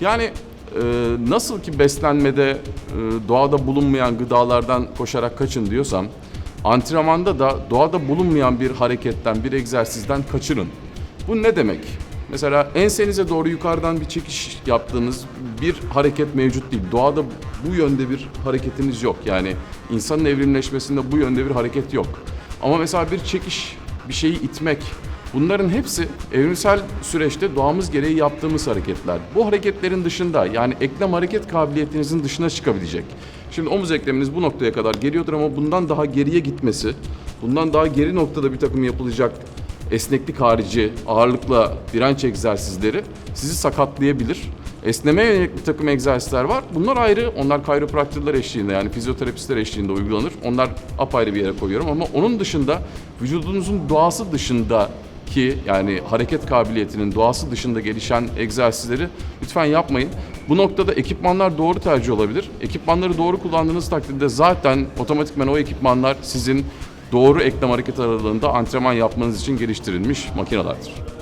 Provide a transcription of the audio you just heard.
Yani e, nasıl ki beslenmede e, doğada bulunmayan gıdalardan koşarak kaçın diyorsam, antrenmanda da doğada bulunmayan bir hareketten, bir egzersizden kaçırın. Bu ne demek? Mesela ensenize doğru yukarıdan bir çekiş yaptığınız bir hareket mevcut değil. Doğada bu yönde bir hareketiniz yok. Yani insanın evrimleşmesinde bu yönde bir hareket yok. Ama mesela bir çekiş, bir şeyi itmek, bunların hepsi evrimsel süreçte doğamız gereği yaptığımız hareketler. Bu hareketlerin dışında yani eklem hareket kabiliyetinizin dışına çıkabilecek. Şimdi omuz ekleminiz bu noktaya kadar geliyordur ama bundan daha geriye gitmesi, bundan daha geri noktada bir takım yapılacak esneklik harici ağırlıkla direnç egzersizleri sizi sakatlayabilir. Esnemeye yönelik bir takım egzersizler var. Bunlar ayrı. Onlar kayropraktörler eşliğinde yani fizyoterapistler eşliğinde uygulanır. Onlar apayrı bir yere koyuyorum ama onun dışında vücudunuzun doğası dışındaki yani hareket kabiliyetinin doğası dışında gelişen egzersizleri lütfen yapmayın. Bu noktada ekipmanlar doğru tercih olabilir. Ekipmanları doğru kullandığınız takdirde zaten otomatikman o ekipmanlar sizin doğru eklem hareket aralığında antrenman yapmanız için geliştirilmiş makinelerdir.